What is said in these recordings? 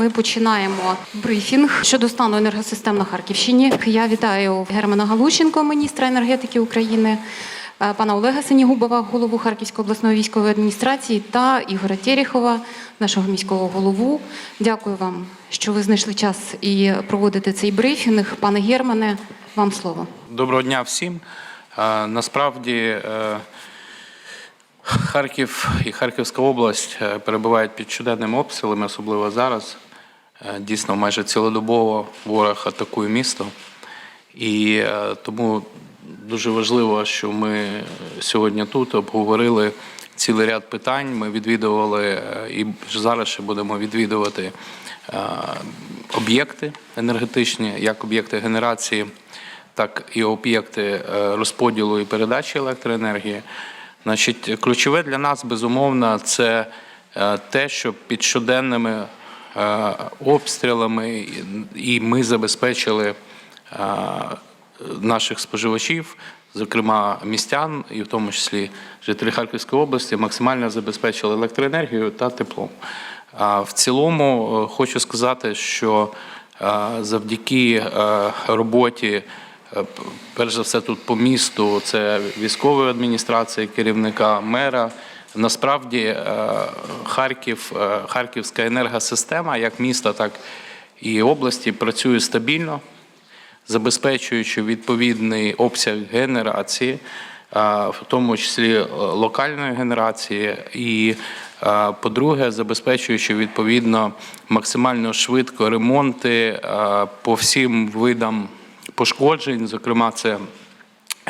ми починаємо брифінг щодо стану енергосистем на Харківщині. Я вітаю Германа Галущенко, міністра енергетики України, е, пана Олега Синігубова, голову Харківської обласної військової адміністрації, та Ігоря Терехова, нашого міського голову. Дякую вам, що ви знайшли час і проводите цей брифінг. Пане Германе, вам слово. Доброго дня всім. Е, Насправді е, Харків і Харківська область перебувають під щоденними обстрілами, особливо зараз. Е, Дійсно, майже цілодобово ворог атакує місто. І е, тому дуже важливо, що ми сьогодні тут обговорили цілий ряд питань. Ми відвідували е, і зараз ще будемо відвідувати об'єкти енергетичні, як об'єкти генерації, так і об'єкти розподілу і передачі електроенергії. Значить, ключове для нас безумовно це те, що під щоденними обстрілами і- ми забезпечили е, наших споживачів, зокрема містян, і в тому числі жителі Харківської області, максимально забезпечили електроенергією та теплом. В цілому е, хочу сказати, що е, завдяки е, роботі. Е, Перш за все, тут по місту це військової адміністрації, керівника мера. Насправді е, Харків, е, Харківська енергосистема, як міста, так і області, працює стабільно, забезпечуючи відповідний обсяг генерації, в тому числі е, локальної генерації, і, е, по-друге, забезпечуючи відповідно максимально швидко ремонти е, по всім видам пошкоджень, зокрема, це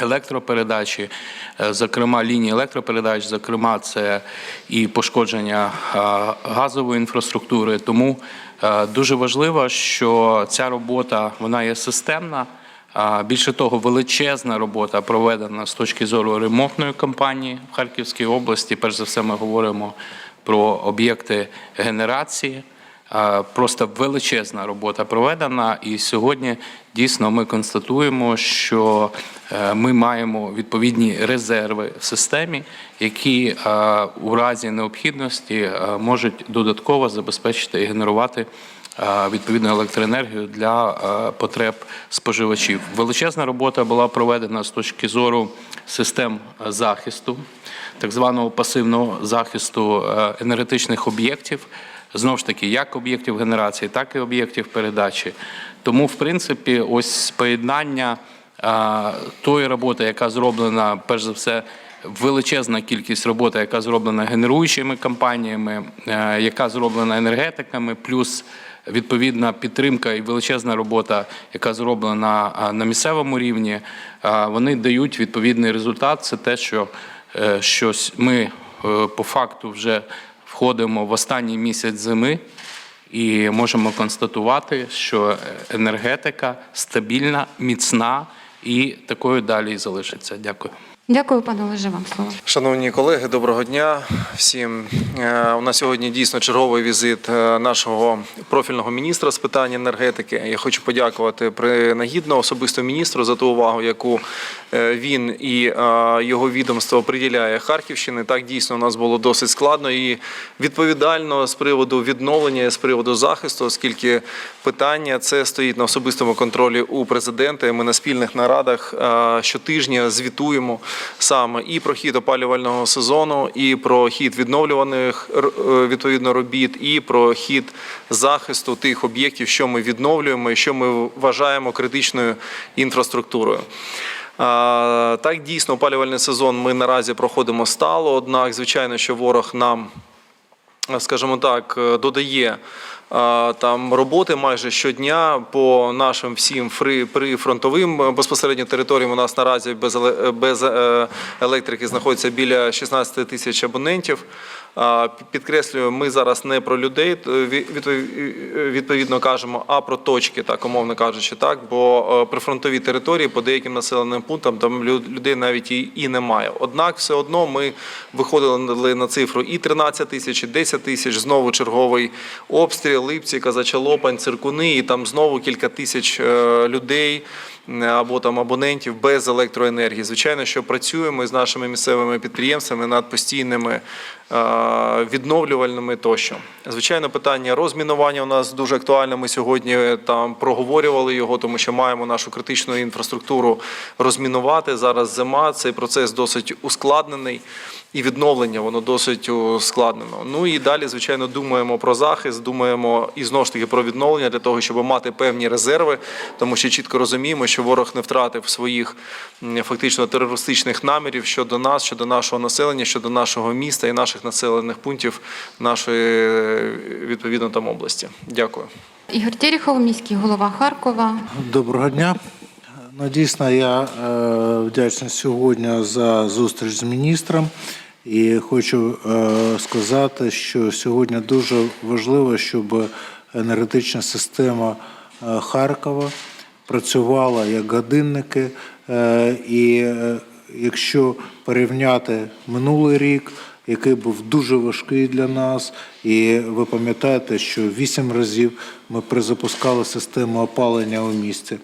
електропередачі, е, зокрема лінії електропередач, зокрема, це і пошкодження е, газової інфраструктури. Тому е, дуже важливо, що ця робота вона є системна. Більше того, величезна робота проведена з точки зору ремонтної кампанії в Харківській області. Перш за все, ми говоримо про об'єкти генерації. А, Просто величезна робота проведена, і сьогодні дійсно ми констатуємо, що е, ми маємо відповідні резерви в системі, які е, у разі необхідності е, можуть додатково забезпечити і генерувати е, відповідну електроенергію для е, потреб споживачів. Величезна робота була проведена з точки зору систем е, захисту, так званого пасивного захисту е, енергетичних об'єктів. Знову ж таки, як об'єктів генерації, так і об'єктів передачі. Тому, в принципі, ось поєднання тої роботи, яка зроблена, перш за все, величезна кількість роботи, яка зроблена генеруючими компаніями, е, яка зроблена енергетиками, плюс відповідна підтримка і величезна робота, яка зроблена на місцевому рівні, вони дають відповідний результат. Це те, що е, щось ми е, по факту вже входимо в останній місяць зими і можемо констатувати, що енергетика стабільна, міцна і такою далі і залишиться. Дякую. Дякую, пане Олеже, вам слово. Шановні колеги, доброго дня всім. Е, У нас сьогодні дійсно черговий візит е, нашого профільного міністра з питань енергетики. Я хочу подякувати принагідно особисто міністру за ту увагу, яку е, він і його відомство приділяє Харківщини. Так дійсно у нас було досить складно і відповідально з приводу відновлення, з приводу захисту, оскільки питання це стоїть на особистому контролі у президента. Ми на спільних нарадах щотижня звітуємо саме і про хід опалювального сезону, і про хід відновлюваних е, відповідно робіт, і про хід захисту тих об'єктів, що ми відновлюємо і що ми вважаємо критичною інфраструктурою. Так, дійсно, опалювальний сезон ми наразі проходимо стало. Однак, звичайно, що ворог нам скажімо так, додає там роботи майже щодня по нашим всім фри прифронтовим е, безпосередньо територіям. У нас наразі без без е, електрики знаходиться біля 16 тисяч абонентів. Підкреслюю, ми зараз не про людей е, відповідно кажемо, а про точки, так умовно кажучи, так. Бо е, прифронтові території по деяким населеним пунктам там лю- людей навіть і, немає. Однак, все одно ми виходили на цифру і 13 тисяч, і 10 тисяч. Знову черговий обстріл, Липці, Казачалопань, Циркуни, і там знову кілька тисяч е, людей або там абонентів без електроенергії. Звичайно, що працюємо з нашими місцевими підприємствами над постійними е, відновлювальними тощо. Звичайно, питання розмінування у нас дуже актуальне. Ми сьогодні там проговорювали його, тому що маємо нашу критичну інфраструктуру розмінувати. Зараз зима, цей процес досить ускладнений. І відновлення воно досить ускладнено. Ну і далі, звичайно, думаємо про захист, думаємо і знову ж таки про відновлення для того, щоб мати певні резерви, тому що чітко розуміємо, що ворог не втратив своїх фактично терористичних намірів щодо нас, щодо нашого населення, щодо нашого міста і наших населених пунктів нашої е, відповідно там області. Дякую. Ігор Терехов, міський голова Харкова. Доброго дня. Ну, дійсно, я е, вдячний сьогодні за зустріч з міністром. І хочу е, сказати, що сьогодні дуже важливо, щоб енергетична система е, Харкова працювала як годинники. Е, і якщо порівняти минулий рік, який був дуже важкий для нас. І ви пам'ятаєте, що вісім разів ми перезапускали систему опалення у місті,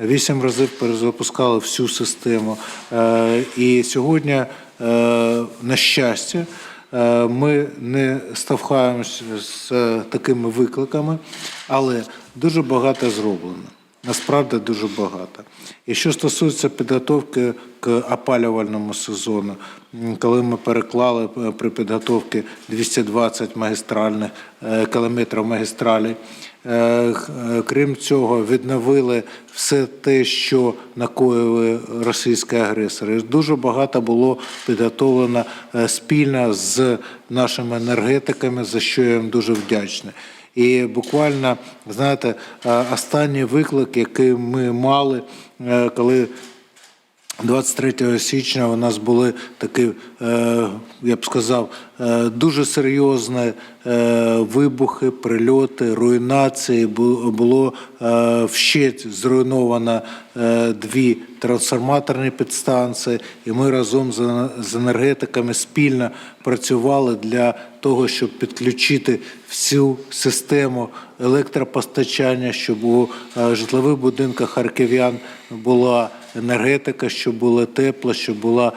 вісім разів перезапускали всю систему. І сьогодні, на щастя, е, ми не ставхаємося з е, такими викликами, але дуже багато зроблено. Насправді дуже багато. І що стосується підготовки к опалювальному сезону, коли ми переклали е, при підготовці 220 магістральних е, кілометрів магістралі, е, е, крім цього, відновили все те, що накоїли російські агресори. Дуже багато було підготовлено е, спільно з нашими енергетиками, за що я їм дуже вдячний. І буквально, знаєте, е, останній виклик, який ми мали, е, коли 23 січня у нас були такі, е, я б сказав, е, дуже серйозні е, вибухи, прильоти, руйнації. Було вщеть зруйновано дві трансформаторні підстанції, і ми разом з енергетиками спільно працювали для того, щоб підключити всю систему електропостачання, щоб у житлових будинках харків'ян була енергетика, щоб було тепло, щоб була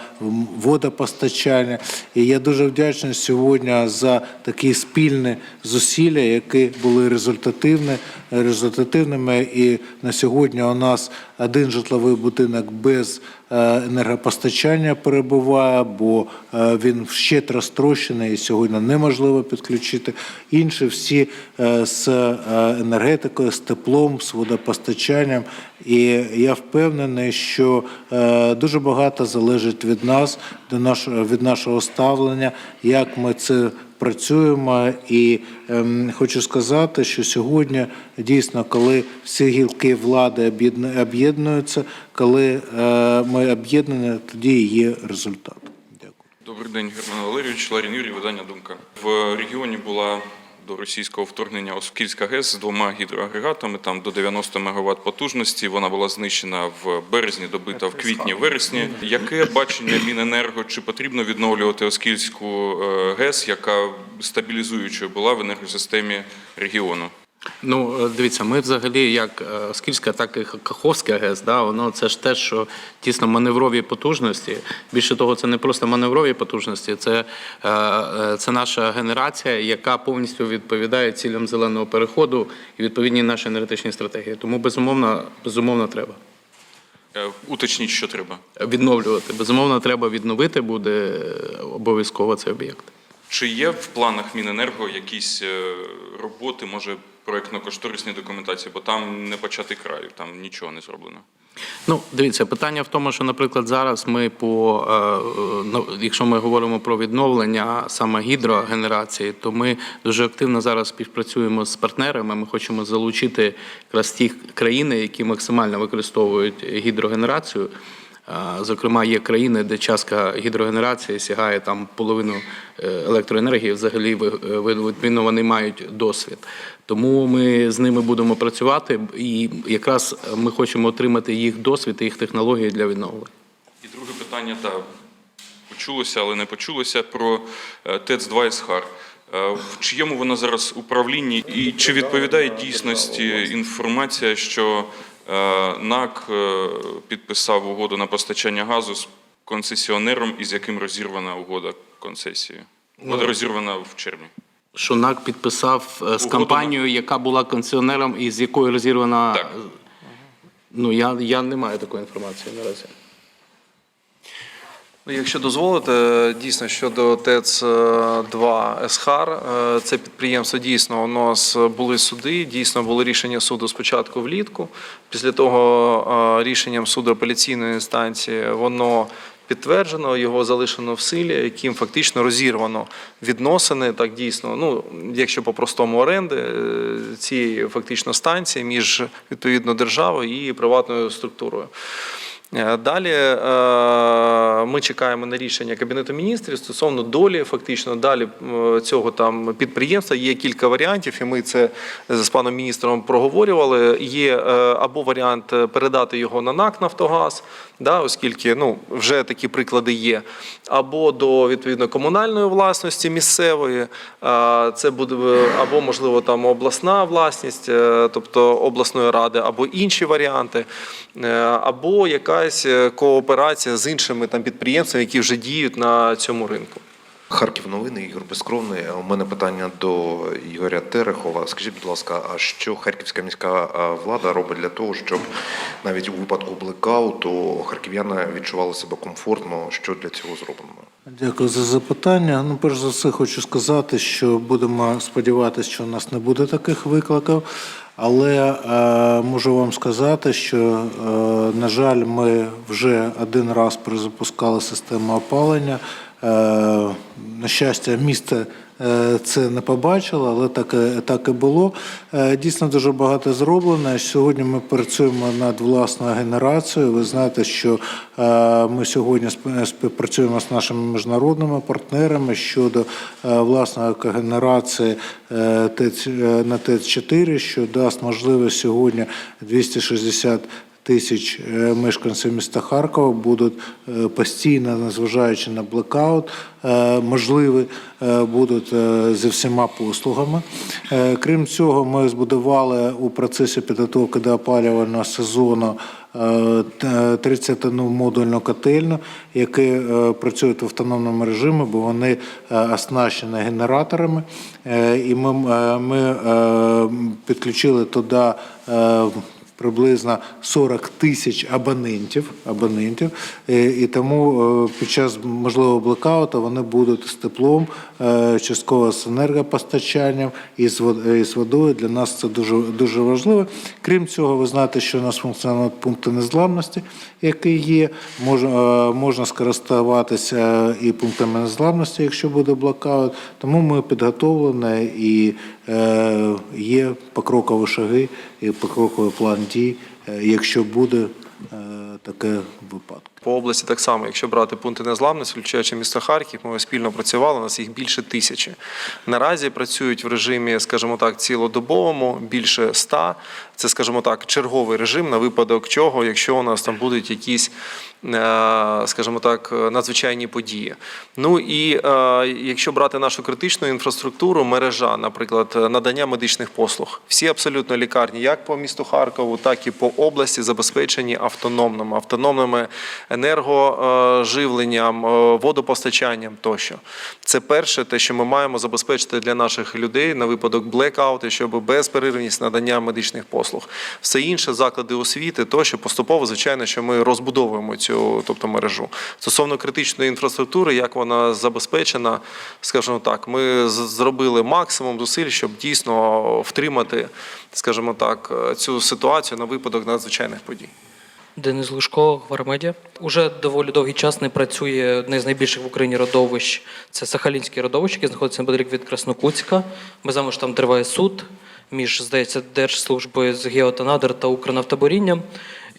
водопостачання. І я дуже вдячний сьогодні за такі спільні зусилля, які були результативні, результативними. І на сьогодні у нас один житловий будинок без е, енергопостачання перебуває, бо е, він ще розтрощений і сьогодні неможливо підключити. Інші всі е, з енергетикою, з теплом, з водопостачанням. І я впевнений, що дуже багато залежить від нас, від нашого ставлення, як ми це працюємо. І ем, хочу сказати, що сьогодні дійсно, коли всі гілки влади об'єднуються, коли е, ми об'єднані, тоді є результат. Дякую. Добрий день, Герман Валерійович, Ларін Юрій, видання Думка. В регіоні була до російського вторгнення Оскільська ГЕС з двома гідроагрегатами, там до 90 МВт потужності. Вона була знищена в березні, добита в квітні-вересні. Яке бачення Міненерго? Чи потрібно відновлювати Оскільську е, ГЕС, яка стабілізуючою була в енергосистемі регіону? Ну, е, дивіться, ми взагалі, як е, Скільська, так і Каховська ГЕС, да, воно це ж те, що тісно маневрові потужності. Більше того, це не просто маневрові потужності, це, е, це наша генерація, яка повністю відповідає цілям зеленого переходу і відповідній нашій енергетичній стратегії. Тому безумовно, безумовно треба. Уточніть, що треба. Відновлювати. Безумовно, треба відновити буде обов'язково цей об'єкт. Чи є в планах Міненерго якісь е, роботи, може проєктно-кошторисні документації, бо там не початий краю, там нічого не зроблено. Ну, дивіться, питання в тому, що, наприклад, зараз ми по е, е, ну, якщо ми говоримо про відновлення саме гідрогенерації, то ми дуже активно зараз співпрацюємо з партнерами. Ми хочемо залучити якраз ті країни, які максимально використовують гідрогенерацію. Зокрема, є країни, де частка гідрогенерації сягає там половину е, електроенергії. Взагалі, е, відповідно, вони мають досвід. Тому ми з ними будемо працювати, і якраз ми хочемо отримати їх досвід і їх технології для відновлення. І друге питання, та почулося, але не почулося про е, ТЕЦ-2 Ісхар. Е, В чиєму вона зараз управлінні, і чи відповідає дійсності інформація, що НАК е, підписав угоду на постачання газу з концесіонером, із яким розірвана угода концесії? Угода розірвана в червні. Що НАК підписав е, з Угоду компанією, яка була концесіонером і з якою розірвана. Так. Ну, я, я не маю такої інформації наразі. Ну, Якщо дозволите, дійсно щодо ТЕЦ-2 Есхар, е, це підприємство дійсно у нас були суди, дійсно було рішення суду спочатку влітку. Після того е, рішенням суду апеляційної інстанції воно підтверджено, його залишено в силі, яким фактично розірвано відносини. Так дійсно, ну якщо по-простому оренди е, цієї фактично станції між відповідно державою і приватною структурою. Е, Далі е, ми чекаємо на рішення Кабінету міністрів стосовно долі. Фактично, далі е, цього там підприємства є кілька варіантів, і ми це з паном міністром проговорювали. Є або варіант передати його на НАК Нафтогаз, да, оскільки ну вже такі приклади є, або до відповідно комунальної власності місцевої. Це буде або можливо там обласна власність, тобто обласної ради, або інші варіанти, або якась е, кооперація з іншими там підприємствами, які вже діють на цьому ринку. Харків новини, Ігор Безкровний. У мене питання до Ігоря Терехова. Скажіть, будь ласка, а що харківська міська влада робить для того, щоб навіть у випадку блекауту харків'яни відчували себе комфортно? Що для цього зроблено? Дякую за запитання. Ну, перш за все, хочу сказати, що будемо сподіватися, що у нас не буде таких викликів. Але е, можу вам сказати, що, е, на жаль, ми вже один раз перезапускали систему опалення. Е, на щастя, місто це не побачило, але так, і- так і було. Е, Дійсно, дуже багато зроблено. Сьогодні ми працюємо над власною генерацією. Ви знаєте, що е, ми сьогодні сп- співпрацюємо з нашими міжнародними партнерами щодо е, власної генерації е, ТЕЦ, е, на ТЕЦ-4, що дасть можливість сьогодні 260 тисяч е, мешканців міста Харкова будуть е, постійно, незважаючи на блекаут, е, можливі будуть зі всіма послугами. Крім цього, ми збудували у процесі підготовки до опалювального сезону е, 30 модульну котельну, які працюють в автономному режимі, бо вони оснащені генераторами. І ми, ми підключили туди приблизно 40 тисяч абонентів, абонентів Е, і тому е, під час можливого блекауту вони будуть з теплом, е, частково з енергопостачанням і з водою. Для нас це дуже дуже важливо. Крім цього, ви знаєте, що у нас функціонують пункти незламності, які є. Можна, можна скористуватися і пунктами незламності, якщо буде блокаут. Тому ми підготовлені і є покрокові шаги і покроковий план дій, е, якщо буде е, таке випадок. По області так само, якщо брати пункти незламності, включаючи місто Харків, ми спільно працювали, у нас їх більше тисячі. Наразі працюють в режимі, скажімо так, цілодобовому, більше ста. Це, скажімо так, черговий режим на випадок чого, якщо у нас там будуть якісь, е, скажімо так, надзвичайні події. Ну і е, якщо брати нашу критичну інфраструктуру, мережа, наприклад, надання медичних послуг, всі абсолютно лікарні, як по місту Харкову, так і по області, забезпечені автономними, автономними енергоживленням, е, водопостачанням тощо. Це перше, те, що ми маємо забезпечити для наших людей на випадок блекауту, щоб безперервність надання медичних послуг. Все інше, заклади освіти, тощо поступово, звичайно, що ми розбудовуємо цю тобто мережу. Стосовно критичної інфраструктури, як вона забезпечена, скажімо так, ми зробили максимум зусиль, щоб дійсно втримати, скажімо так, цю ситуацію на випадок надзвичайних подій. Денис Лужко, Вармедія. Уже доволі довгий час не працює одне з найбільших в Україні родовищ. Це Сахалінське родовище, яке знаходиться неподалік від Краснокутська. Ми знаємо, що там триває суд між, здається, Держслужбою з геотанадр та Укрнафтоборінням.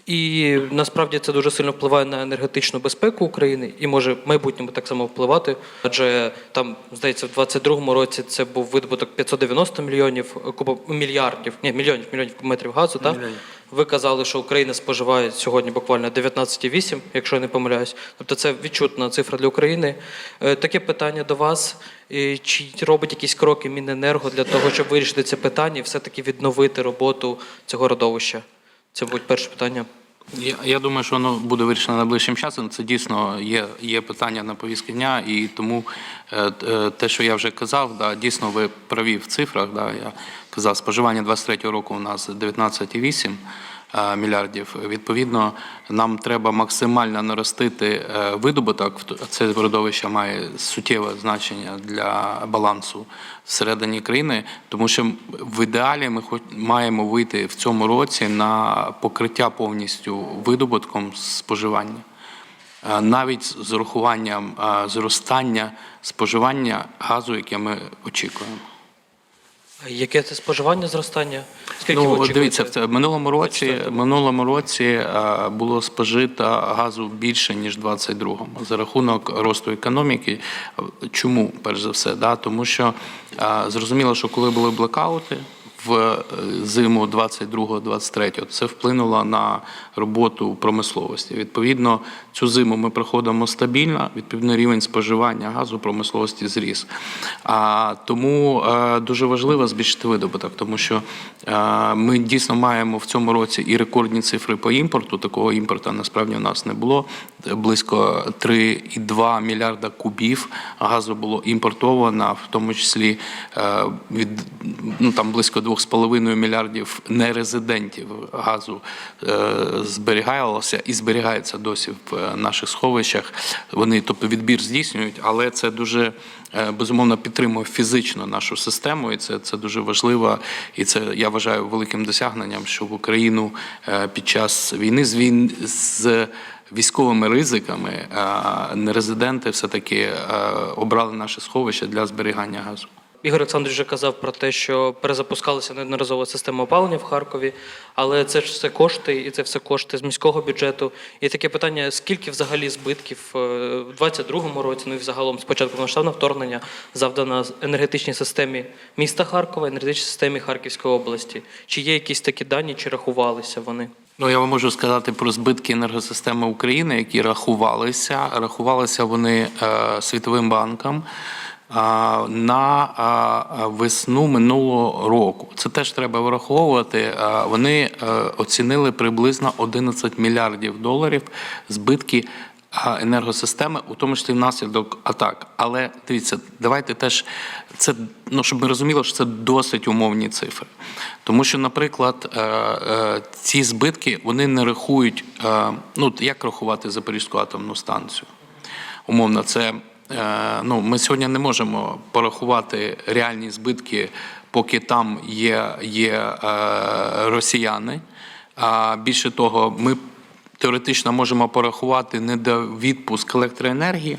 І насправді це дуже сильно впливає на енергетичну безпеку України і може в майбутньому так само впливати. Адже там, здається, в 22-му році це був видобуток 590 мільйонів кубо мільярдів, ні, мільйонів мільйонів кубометрів газу. Так? Ви казали, що Україна споживає сьогодні буквально 19,8, якщо я не помиляюсь. Тобто це відчутна цифра для України. Е, Таке питання до вас. Е, Чи робить якісь кроки Міненерго для того, щоб вирішити це питання і все-таки відновити роботу цього родовища? Це, будуть перше питання. Я, я думаю, що воно буде вирішено найближчим часом. Це дійсно є, є питання на повістки дня, і тому е, е, те, що я вже казав, да, дійсно ви праві в цифрах. Да, я казав, споживання 23 року у нас 19,8 е, мільярдів. Відповідно, нам треба максимально наростити е, видобуток. Це родовище має суттєве значення для балансу всередині країни, тому що в ідеалі ми хоч маємо вийти в цьому році на покриття повністю видобутком споживання. Е, Навіть з урахуванням е, зростання споживання газу, яке ми очікуємо. Яке це споживання зростання? Скільки Ну, дивіться, в минулому році, минулому році було спожито газу більше ніж в 22-му за рахунок росту економіки. Чому перш за все? Да? Тому що зрозуміло, що коли були блекаути в е, зиму 22-23, це вплинуло на роботу промисловості. Відповідно, цю зиму ми проходимо стабільно. Відповідно, рівень споживання газу промисловості зріс. А тому е, дуже важливо збільшити видобуток, тому що е, ми дійсно маємо в цьому році і рекордні цифри по імпорту. Такого імпорту насправді у нас не було. Близько 3,2 мільярда кубів газу було імпортовано, в тому числі від ну там близько 2,5 мільярдів нерезидентів газу е, зберігалося і зберігається досі в е, наших сховищах. Вони тобто відбір здійснюють, але це дуже е, безумовно підтримує фізично нашу систему, і це, це дуже важливо. І це я вважаю великим досягненням, що в Україну під час війни з війн з військовими ризиками нерезиденти все таки обрали наше сховище для зберігання газу. Ігор Олександрович вже казав про те, що перезапускалася неодноразова система опалення в Харкові, але це ж все кошти, і це все кошти з міського бюджету. І таке питання: скільки взагалі збитків е, в 22-му році, ну і взагалом з початку повномасштабного вторгнення завдано енергетичній системі міста Харкова, енергетичній системі Харківської області? Чи є якісь такі дані, чи рахувалися вони? Ну, я вам можу сказати про збитки енергосистеми України, які рахувалися. Рахувалися вони е, Світовим банком на весну минулого року. Це теж треба враховувати. Вони е, оцінили приблизно 11 мільярдів доларів збитки енергосистеми, у тому числі внаслідок атак. Але дивіться, давайте теж це ну щоб ми розуміли, що це досить умовні цифри. Тому що, наприклад, е, е, ці збитки вони не рахують. Ну як рахувати Запорізьку атомну станцію? Умовно, це ну ми сьогодні не можемо порахувати реальні збитки, поки там є, є е, росіяни. А більше того, ми теоретично можемо порахувати недовідпуск електроенергії,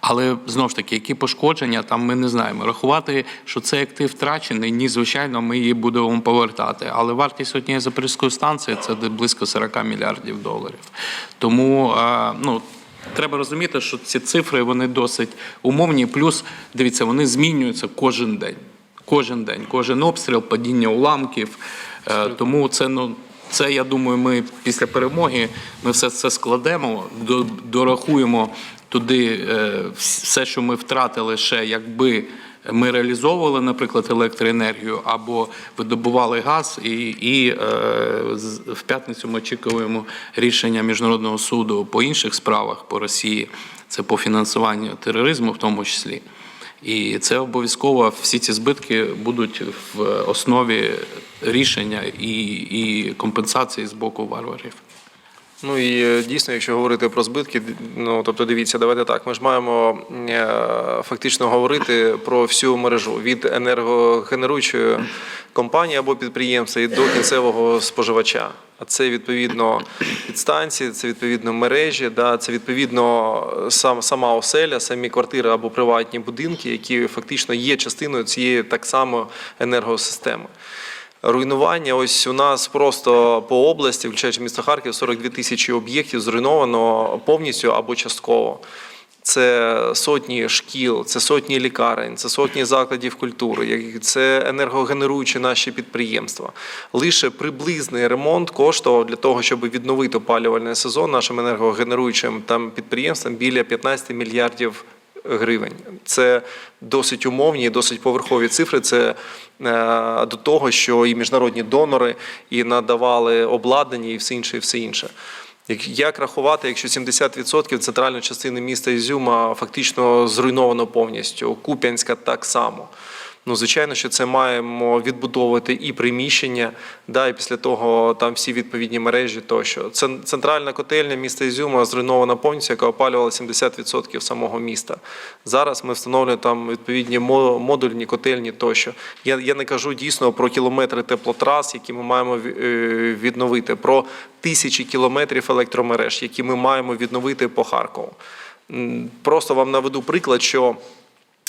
але знову ж таки, які пошкодження там ми не знаємо. Рахувати, що цей актив втрачений, ні, звичайно, ми її будемо повертати. Але вартість однієї запорізької станції це близько 40 мільярдів доларів. Тому е, ну. Треба розуміти, що ці цифри вони досить умовні. Плюс дивіться, вони змінюються кожен день. Кожен день, кожен обстріл, падіння уламків. Е, Тому це ну. Це я думаю, ми після перемоги ми все це складемо, дорахуємо туди е, все, що ми втратили ще, якби ми реалізовували, наприклад, електроенергію або видобували газ, і, і е, в п'ятницю ми очікуємо рішення міжнародного суду по інших справах по Росії. Це по фінансуванню тероризму, в тому числі. І це обов'язково всі ці збитки будуть в основі рішення і, і компенсації з боку варварів. Ну і е, дійсно, якщо говорити про збитки, ну тобто дивіться, давайте так. Ми ж маємо е, фактично говорити про всю мережу від енергогенеруючої компанії або підприємства і до кінцевого споживача. А це відповідно підстанції, це відповідно мережі, да, це відповідно сам сама оселя, самі квартири або приватні будинки, які фактично є частиною цієї так само енергосистеми. Руйнування ось у нас просто по області, включаючи місто Харків, 42 тисячі об'єктів зруйновано повністю або частково. Це сотні шкіл, це сотні лікарень, це сотні закладів культури, це енергогенеруючі наші підприємства. Лише приблизний ремонт коштував для того, щоб відновити опалювальний сезон нашим енергогенеруючим там підприємствам біля 15 мільярдів гривень. Це досить умовні, досить поверхові цифри. Це е, до того, що і міжнародні донори і надавали обладнання, і все інше, і все інше. Як, рахувати, якщо 70% центральної частини міста Ізюма фактично зруйновано повністю, Куп'янська так само. Ну, звичайно, що це маємо відбудовувати і приміщення, да, і після того там всі відповідні мережі тощо. Це центральна котельня міста Ізюма зруйнована повністю, яка опалювала 70% самого міста. Зараз ми встановлюємо там відповідні модульні котельні тощо. Я, я не кажу дійсно про кілометри теплотрас, які ми маємо е, відновити, про тисячі кілометрів електромереж, які ми маємо відновити по Харкову. Просто вам наведу приклад, що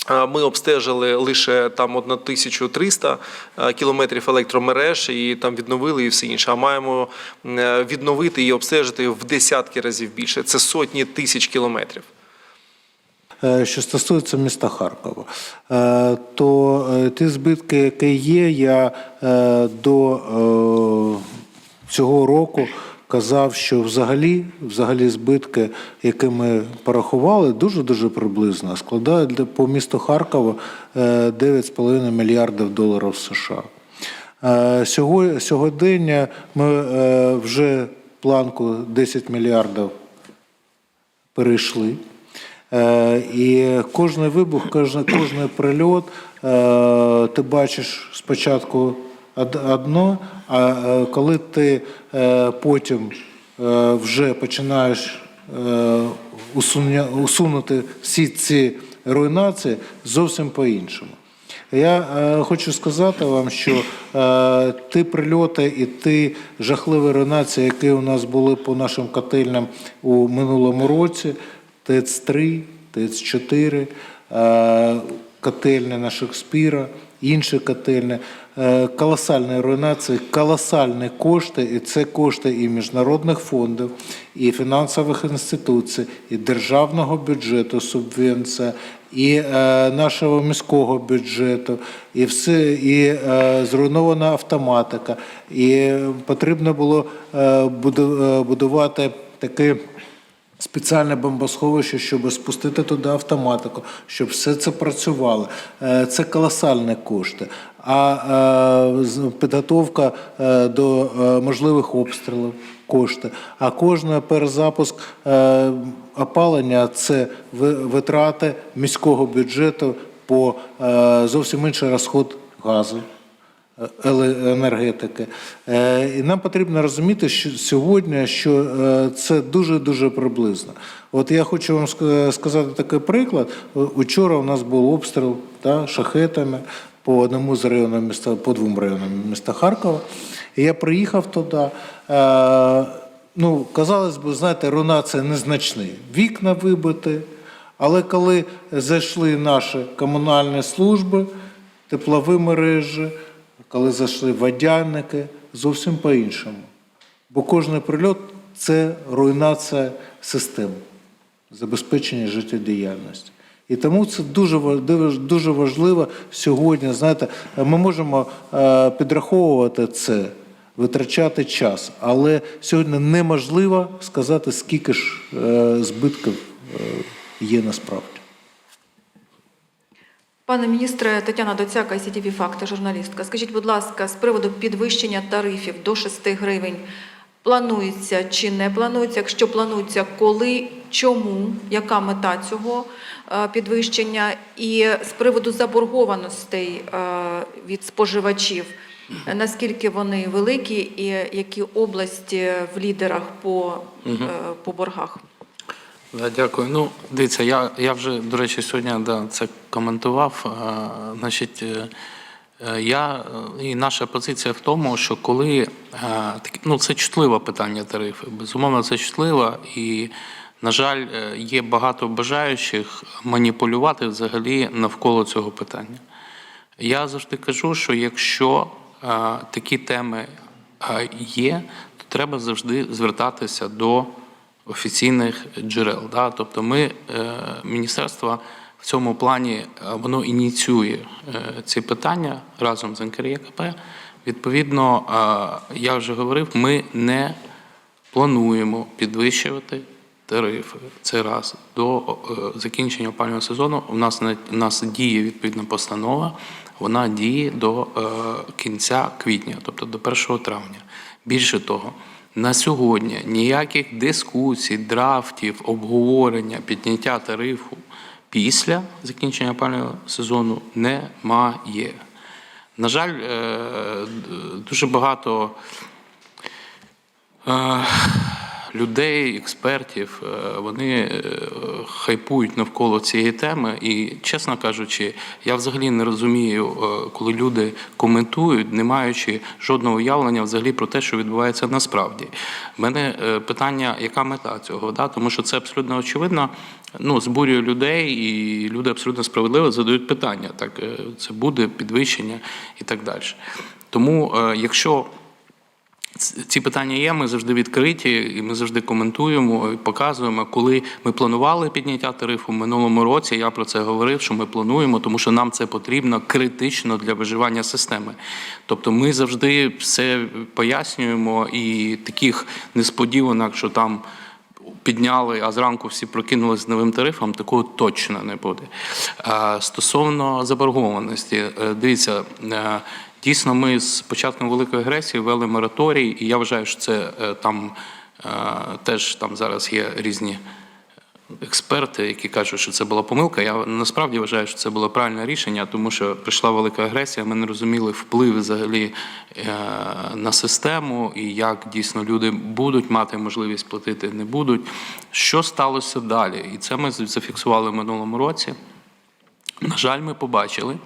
Ми обстежили лише там 1300 е, кілометрів електромереж і там відновили і все інше. А маємо е, відновити і обстежити в десятки разів більше. Це сотні тисяч кілометрів. Е, Що стосується міста Харкова, е, то ті збитки, які є, я до цього року казав, що взагалі, взагалі збитки, які ми порахували, дуже дуже приблизно складають по місту Харкова е, 9,5 мільярдів доларів США. Е, Сьогодення ми е, вже планку 10 мільярдів перейшли. Е, І кожний вибух, кожен, кожний прильот, е, ти бачиш спочатку одно, а е, коли ти е, потім е, вже починаєш усунути всі ці руйнації, зовсім по-іншому. Я хочу сказати вам, що ті прильоти і ті жахливі руйнації, які у нас були по нашим котельням у минулому році, ТЕЦ-3, ТЕЦ-4, е, котельня на Шекспіра, інші котельні, е, колосальні руйнації, колосальні кошти, і це кошти і міжнародних фондів, і фінансових інституцій, і державного бюджету, субвенція, і е, нашого міського бюджету, і все, і е, зруйнована автоматика, і потрібно було будувати таке спеціальне бомбосховище, щоб спустити туди автоматику, щоб все це працювало. Це колосальні кошти. А е, підготовка е, до е, можливих обстрілів кошти. А кожен перезапуск опалення це ви- витрати міського бюджету по зовсім інший розход газу енергетики. І нам потрібно розуміти, що сьогодні що це дуже дуже приблизно. От я хочу вам сказати такий приклад. Учора у нас був обстріл та, шахетами по одному з районів міста, по двом районам міста Харкова. І я приїхав туди. Е, Ну, казалось би, знаєте, руйнація незначна. Вікна вибиті, але коли зайшли наші комунальні служби, теплові мережі, коли зайшли водяники, зовсім по-іншому. Бо кожен прильот це руйнація систем забезпечення життєдіяльності. І тому це дуже дуже- важливо сьогодні. Знаєте, ми можемо е, підраховувати це, витрачати час, але сьогодні неможливо сказати, скільки ж е, збитків е, є насправді. Пане міністре, Тетяна Доцяка, ICTV Факти, журналістка. Скажіть, будь ласка, з приводу підвищення тарифів до 6 гривень планується чи не планується? Якщо планується, коли, чому, яка мета цього підвищення? І з приводу заборгованостей е, від споживачів, е, наскільки вони великі і які області в лідерах по, е, по боргах? Да, дякую. Ну, дивіться, я, я вже, до речі, сьогодні да, це коментував. Е, Значить, е, е, я е, і наша позиція в тому, що коли е, ну, це чутливе питання тарифи, безумовно, це чутливо, і, на жаль, е, є багато бажаючих маніпулювати взагалі навколо цього питання. Я завжди кажу, що якщо е, такі теми е, є, то треба завжди звертатися до офіційних джерел. Да? Тобто ми, міністерство в цьому плані воно ініціює ці питання разом з НКРЄКП. Відповідно, я вже говорив, ми не плануємо підвищувати тарифи. Це раз. До е, закінчення опалювального сезону у нас, на- у нас діє відповідна постанова, вона діє до е, кінця квітня, тобто до 1 травня. Більше того, на сьогодні ніяких дискусій, драфтів, обговорення, підняття тарифу після закінчення опалювального сезону немає. На жаль, е, дуже багато людей, експертів, е, вони е, хайпують навколо цієї теми. І, чесно кажучи, я взагалі не розумію, е, коли люди коментують, не маючи жодного уявлення взагалі про те, що відбувається насправді. У мене питання, яка мета цього? Да? Тому що це абсолютно очевидно. Ну, збурює людей, і люди абсолютно справедливо задають питання. Так, це буде підвищення і так далі. Тому, якщо ці питання є, ми завжди відкриті, і ми завжди коментуємо і показуємо. Коли ми планували підняття тарифу в минулому році, я про це говорив, що ми плануємо, тому що нам це потрібно критично для виживання системи. Тобто ми завжди все пояснюємо, і таких несподіванок, що там. Підняли, а зранку всі прокинулися з новим тарифом, такого точно не буде. Е, Стосовно заборгованості, е, дивіться, е, дійсно, ми з початком великої агресії ввели мораторій, і я вважаю, що це е, там е, теж там зараз є різні експерти, які кажуть, що це була помилка. Я насправді вважаю, що це було правильне рішення, тому що прийшла велика агресія. Ми не розуміли вплив взагалі е, на систему і як дійсно люди будуть мати можливість платити, не будуть. Що сталося далі? І це ми зафіксували в минулому році. На жаль, ми побачили,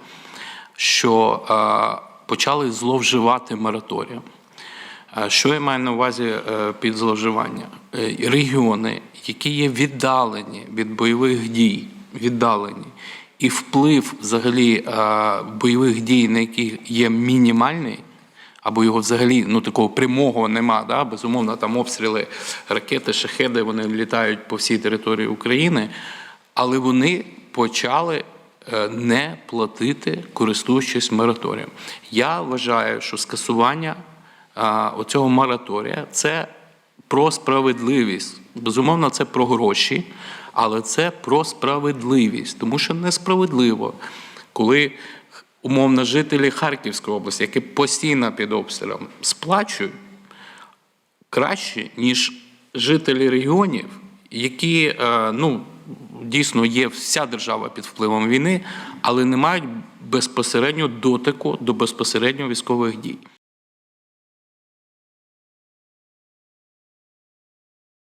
що почали зловживати мораторієм. Е, Що я маю на увазі е, під зловживання? Е, Регіони, які є віддалені від бойових дій, віддалені, і вплив взагалі бойових дій, на які є мінімальний, або його взагалі ну такого прямого нема. Да? Безумовно, там обстріли ракети, шахеди, вони літають по всій території України, але вони почали не платити, користуючись мораторієм. Я вважаю, що скасування оцього мораторія це про справедливість. Безумовно, це про гроші, але це про справедливість, тому що несправедливо, коли умовно жителі Харківської області, які постійно під обстрілом, сплачують краще, ніж жителі регіонів, які е, ну, дійсно є вся держава під впливом війни, але не мають безпосередньо дотику до безпосередньо військових дій.